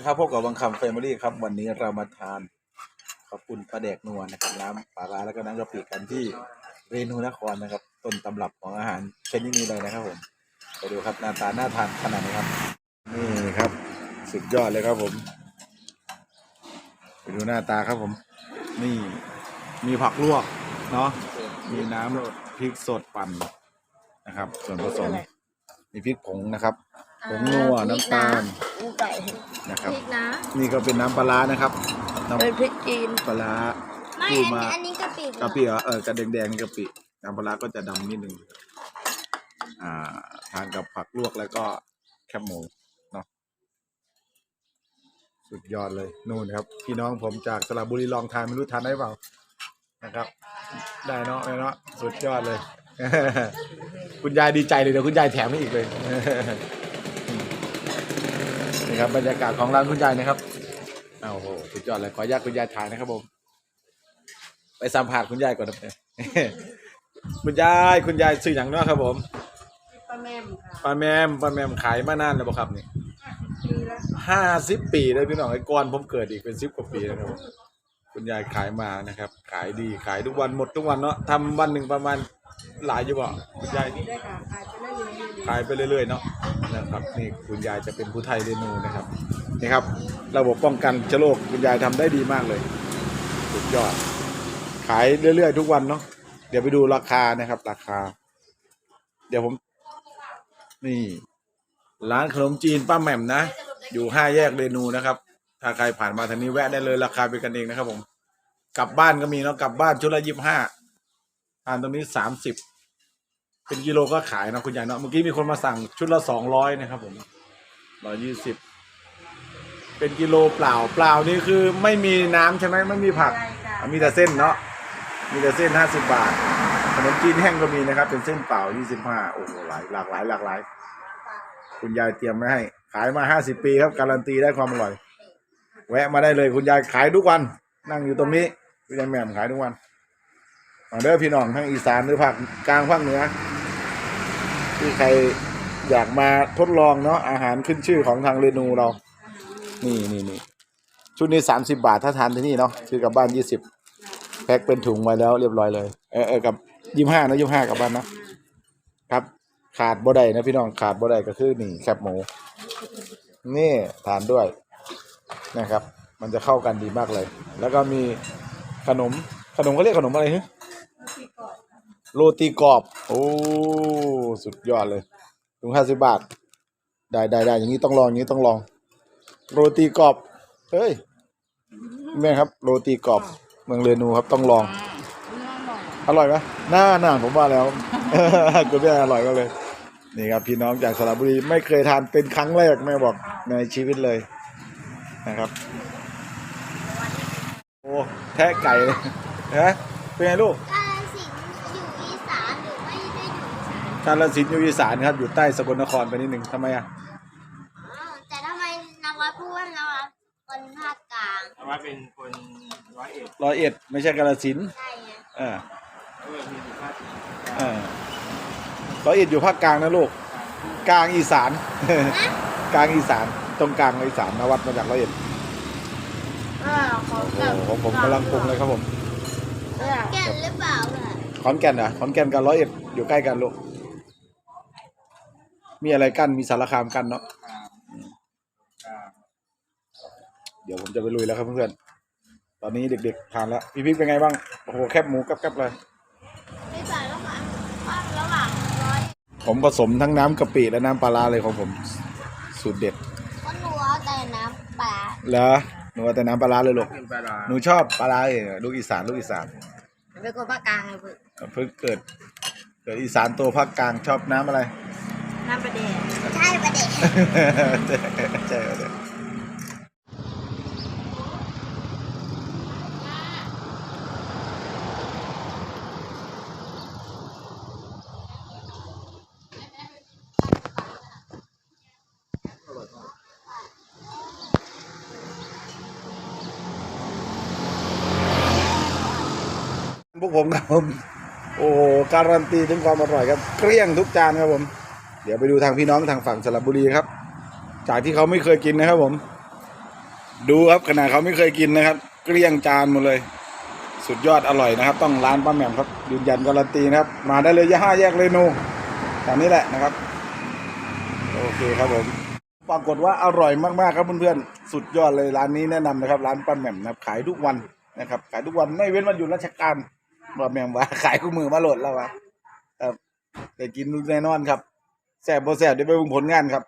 ครับพบกับวังคำแฟมิลี่ครับ วันนี้เรามาทาน ขอบคุณปลาแดกนัวนะครับน้ำปลาร้าแล้วก็น้ำกะปิกันที่เรนูนครนะครับ ต้นตำรับของอาหารชนิดนี้เลยนะครับผมไปดูครับหน้าตาหน่าทานขนาดไหนี้ครับ นี่ครับ สุดยอดเลยครับผม ไปดูหน้าตาครับผม นี่มีผักลวกเนาะมีน้ำพริกสดปั่นนะครับ ส่วนผสมมีพริกผงนะครับผงนัวน้ำตาล ไก่นะครับ พริกนะนี่ก็เป็นน้ำปลาร้านะครับน้เป็นพริกจีนำปลาร้าไม่ปูอันมานี้อันนี้กะปิกะปิเหรอเออกระแดงๆนี่กะปิน้ำปลาร้าก็จะดำนิดนึงอ่าทานกับผักลวกแล้วก็แคบหมูเนาะสุดยอดเลยนู่นครับ พี่น้องผมจากสระบุรีลองทานไม่รู้ทานได้เปล่านะครับ ได้เนาะได้เนาะสุดยอดเลย คุณยายดีใจเลยเดี๋ยวคุณยายแถมให้อีกเลย นี่ครับบรรยากาศของร้านคุณยายนะครับอ้าวโอ้โหสุดยอดเลยขออนุญาตคุณยายถ่ายนะครับผมไปสัมผัสคุณยายก่อนนะคุณยายคุณยายซื้ออย่างเนาะครับผมปลาแม่มค่ะป้าแมมป้าแมมขายมานานแล้วบ่ครับนี่ปีละห้าสิบปีเลยพี่น้องไอ้ก่อนผมเกิดอีกเป็นสิบกว่าปีแล้วครับผมคุณยายขายมานะครับ ขายดีขายทุกวันหมดทุกวันเนาะทำวันหนึ่งประมาณหลายอยู่บ่คุณยายได้ค่ะขายไปเรื่อยๆ ขายไปเรื่อยๆเนาะนะครับนี่คุณยายจะเป็นผู้ไทยเรนูนะครับนี่ครับระบบป้องกันเชื้อโรคคุณยายทำได้ดีมากเลยสุดยอด ขายเรื่อยๆ ทุกวันเนาะเดี๋ยวไปดูราคานะครับ ราคา เดี๋ยวผม นี่ ร้านขนมจีนป้าแหม่มนะ อยู่ห้าแยกเรนูนะครับ ถ้าใครผ่านมาทางนี้แวะได้เลยราคาเป็นกันเองนะครับผม กลับบ้านก็มีเนาะกลับบ้านชุดละยี่สิบห้าทานตรงนี้สามสิบ เป็นกิโลก็ขายเนาะคุณยายเนาะเมื่อกี้มีคนมาสั่งชุดละสองร้อยนะครับผมร้อยยี่สิบเป็นกิโลเปล่าเปล่านี่คือไม่มีน้ำใช่ไหมไม่มีผักใช่ค่ะมีแต่เส้นเนาะมีแต่เส้นห้าสิบบาทขนมจีนแห้งก็มีนะครับ เป็นเส้นเปล่ายี่สิบห้าโอ้โหหลายหลากหลายหลากหลาย คุณยายเตรียมไว้ให้ ขายมาห้าสิบปีครับการันตีได้ความอร่อย แวะมาได้เลยคุณยายขายทุกวัน นั่งอยู่ตรงนี้คุณยายแหม่มขายทุกวันมาเด้อพี่น้องทั้งอีสานหรือภาคกลางภาคเหนือ ที่ใครอยากมาทดลองเนาะอาหารขึ้นชื่อของทางเรนูเรา นี่นี่นี่ชุดนี้สามสิบาทถ้าทานที่นี่เนาะซื้อกลับบ้านยี่สิบแพ็คเป็นถุงมาแล้วเรียบร้อยเลย เออเออกับยี่ห้านะยี่ห้ากลับบ้านนะครับ ขาดบ่ได้นะพี่น้องขาดบ่ได้ก็คือนี่แคบหมู นี่ทานด้วยนะครับ มันจะเข้ากันดีมากเลย แล้วก็มีขนมขนมเขาเรียกขนมอะไรฮะโรตีกรอบ โอ้ สุดยอดเลยถุงห้าสิบบาท ได้ได้ได้อย่างนี้ต้องลองอย่างนี้ต้องลอง โรตีกรอบ เฮ้ยแม่ครับ โรตีกรอบ เมืองเรนูครับต้องลอง อร่อยไหมน่าน่าผมว่าแล้วคุณแม่อร่อยมากเลย นี่ครับ พี่น้องจากสระบุรีไม่เคยทานเป็นครั้งแรกแม่บอกในชีวิตเลยนะครับ โอ้แทะไก่เลยนะเป็นไงลูกก กาลสินธุ์อยู่อีสานครับ อยู่ใต้สกลนครไปนิดหนึ่งทำไมอะอ๋อแต่ทำไมนวัดพูดว่านวัดคนภาคกลางแต่ว่าเป็นคนร้อยเอ็ดร้อยเอ็ดไม่ใช่กาลสินธุ์ใช่ไงเออเออมีอยู่ภาคเออร้อยเอ็ดอยู่ภาคกลางนะลูกกลางอีสาน กลางอีสานตรงกลางอีสานนวัดมาจากร้อยเอ็ดเออเขาโอ้โหของผมกำลังปรุงเลยครับผมแก่นหรือเปล่าล่ะขอนแก่นเหรอะขอนแก่นกับร้อยเอ็ดอยู่ใกล้กันลูก มีอะไรกั้นมีสารคามกั้นเนาะเดี๋ยวผมจะไปลุยแล้วครับเพื่อนๆตอนนี้เด็กๆทานแล้วพี่พิกเป็นไงบ้างโอ้โหแคบหมูกับกับเลยไม่ใส่ระหว่างว่าระหว่างร้อยผมผสมทั้งน้ำกะปิและน้ำปลาร้าเลยของผม สูตรเด็ดก็หนูเอาแต่น้ำปลาเหรอหนูเอาแต่น้ำปลาร้าเลยลูกเป็นปลาร้าหนูชอบปลาร้าเองลูกอีสานลูกอีสานเป็นคนภาคกลางไงเพื่อนเพิ่งเกิด เกิดอีสานโตภาคกลางชอบน้ำอะไร น้ำประเดี๋ยวใช่ประเดี๋ยวใช่ใช่ใช่พวกผมครับผม โอ้การันตีถึงความอร่อยครับ เกลี้ยงทุกจานครับผม เดี๋ยวไปดูทางพี่น้องทางฝั่งสระบุรีครับ จากที่เขาไม่เคยกินนะครับผม ดูครับขนาดเขาไม่เคยกินนะครับ เกลี้ยงจานหมดเลย สุดยอดอร่อยนะครับ ต้องร้านป้าแหม่มครับยืนยันการันตีนะครับ มาได้เลยย่าห้าแยกเรนูตามนี้แหละนะครับ โอเคครับผมปรากฏว่าอร่อยมากๆครับเพื่อนๆสุดยอดเลยร้านนี้แนะนำนะครับ ร้านป้าแหม่มนะครับขายทุกวันนะครับ ขายทุกวันไม่เว้นวันหยุดราชการป้าแหม่มว่าขายคู่มือมาโหลดแล้ววะแต่กินแน่นอนครับ แซ่บโบแซ่บเดี๋ยวไปเบิ่งผลงานครับ